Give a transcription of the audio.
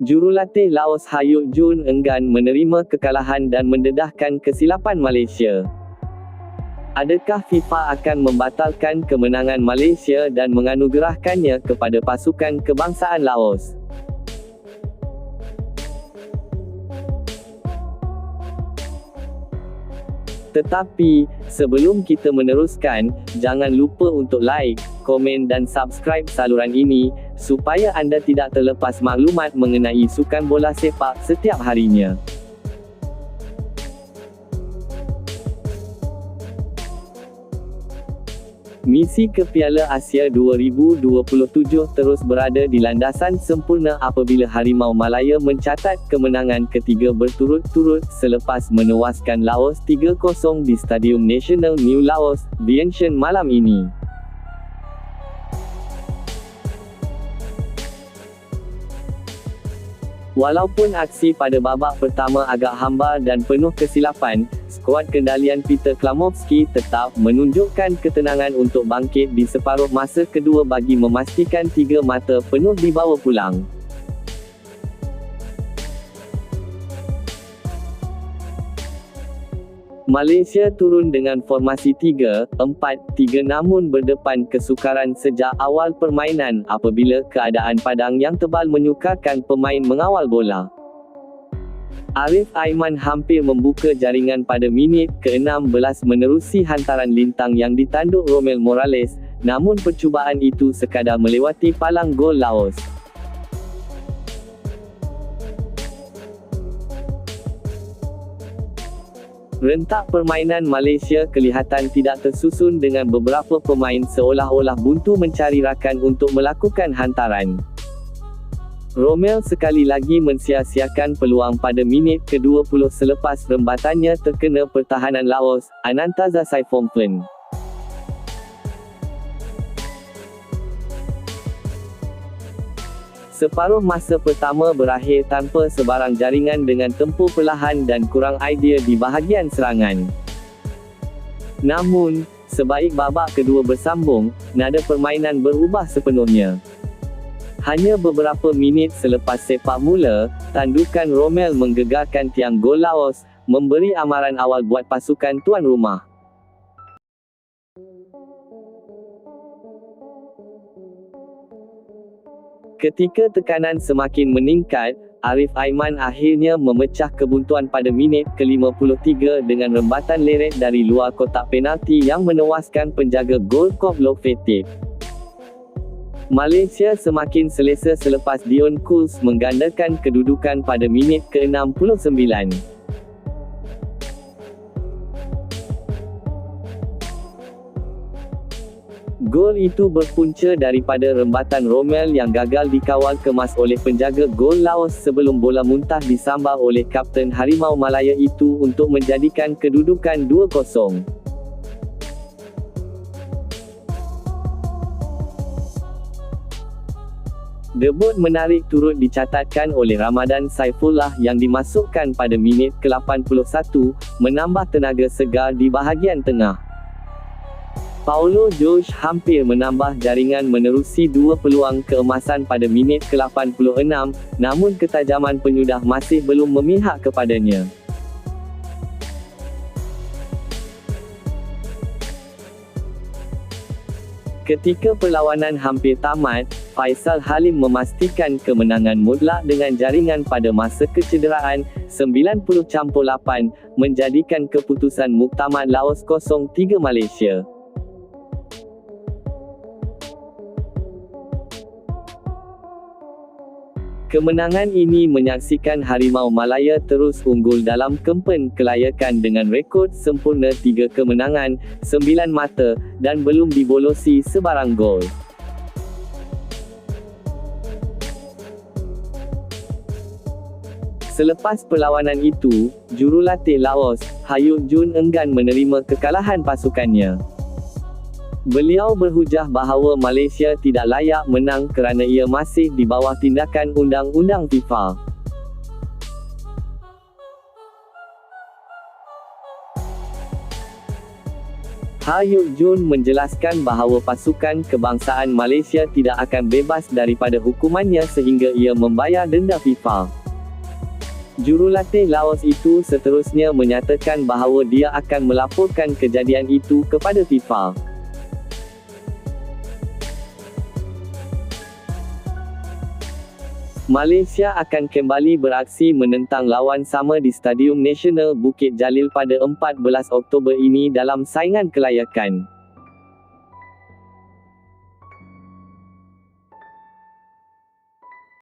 Jurulatih Laos Hayuk Jun enggan menerima kekalahan dan mendedahkan kesilapan Malaysia. Adakah FIFA akan membatalkan kemenangan Malaysia dan menganugerahkannya kepada pasukan kebangsaan Laos? Tetapi, sebelum kita meneruskan, jangan lupa untuk like, komen dan subscribe saluran ini, supaya anda tidak terlepas maklumat mengenai sukan bola sepak setiap harinya. Misi ke Piala Asia 2027 terus berada di landasan sempurna apabila Harimau Malaya mencatat kemenangan ketiga berturut-turut selepas menewaskan Laos 3-0 di Stadium National New Laos, Vientiane malam ini. Walaupun aksi pada babak pertama agak hambar dan penuh kesilapan, skuad kendalian Peter Klamovski tetap menunjukkan ketenangan untuk bangkit di separuh masa kedua bagi memastikan tiga mata penuh dibawa pulang. Malaysia turun dengan formasi 3-4-3 namun berdepan kesukaran sejak awal permainan apabila keadaan padang yang tebal menyukarkan pemain mengawal bola. Arif Aiman hampir membuka jaringan pada minit ke-16 menerusi hantaran lintang yang ditanduk Romel Morales, namun percubaan itu sekadar melewati palang gol Laos. Rentak permainan Malaysia kelihatan tidak tersusun dengan beberapa pemain seolah-olah buntu mencari rakan untuk melakukan hantaran. Romel sekali lagi mensia-siakan peluang pada minit ke-20 selepas rembatannya terkena pertahanan Laos, Anantaza Saifomplen. Separuh masa pertama berakhir tanpa sebarang jaringan dengan tempur perlahan dan kurang idea di bahagian serangan. Namun, sebaik babak kedua bersambung, nada permainan berubah sepenuhnya. Hanya beberapa minit selepas sepak mula, tandukan Romel menggegarkan tiang gol Laos, memberi amaran awal buat pasukan tuan rumah. Ketika tekanan semakin meningkat, Arif Aiman akhirnya memecah kebuntuan pada minit ke-53 dengan rembatan leret dari luar kotak penalti yang menewaskan penjaga gol Kop Lokfetif. Malaysia semakin selesa selepas Dion Kools menggandakan kedudukan pada minit ke-69. Gol itu berpunca daripada rembatan Romel yang gagal dikawal kemas oleh penjaga gol Laos sebelum bola muntah disambar oleh Kapten Harimau Malaya itu untuk menjadikan kedudukan 2-0. Debut menarik turut dicatatkan oleh Ramadan Saifullah yang dimasukkan pada minit ke-81, menambah tenaga segar di bahagian tengah. Paulo Jorge hampir menambah jaringan menerusi dua peluang keemasan pada minit ke-86, namun ketajaman penyudah masih belum memihak kepadanya. Ketika perlawanan hampir tamat, Faisal Halim memastikan kemenangan mutlak dengan jaringan pada masa kecederaan, 90-8, menjadikan keputusan Muktamad Laos 0-3 Malaysia. Kemenangan ini menyaksikan Harimau Malaya terus unggul dalam kempen kelayakan dengan rekod sempurna 3 kemenangan, 9 mata, dan belum dibolosi sebarang gol. Selepas perlawanan itu, jurulatih Laos, Hayuk Jun enggan menerima kekalahan pasukannya. Beliau berhujah bahawa Malaysia tidak layak menang kerana ia masih di bawah tindakan undang-undang FIFA. Ha Yuk Jun menjelaskan bahawa pasukan kebangsaan Malaysia tidak akan bebas daripada hukumannya sehingga ia membayar denda FIFA. Jurulatih Laos itu seterusnya menyatakan bahawa dia akan melaporkan kejadian itu kepada FIFA. Malaysia akan kembali beraksi menentang lawan sama di Stadium Nasional Bukit Jalil pada 14 Oktober ini dalam saingan kelayakan.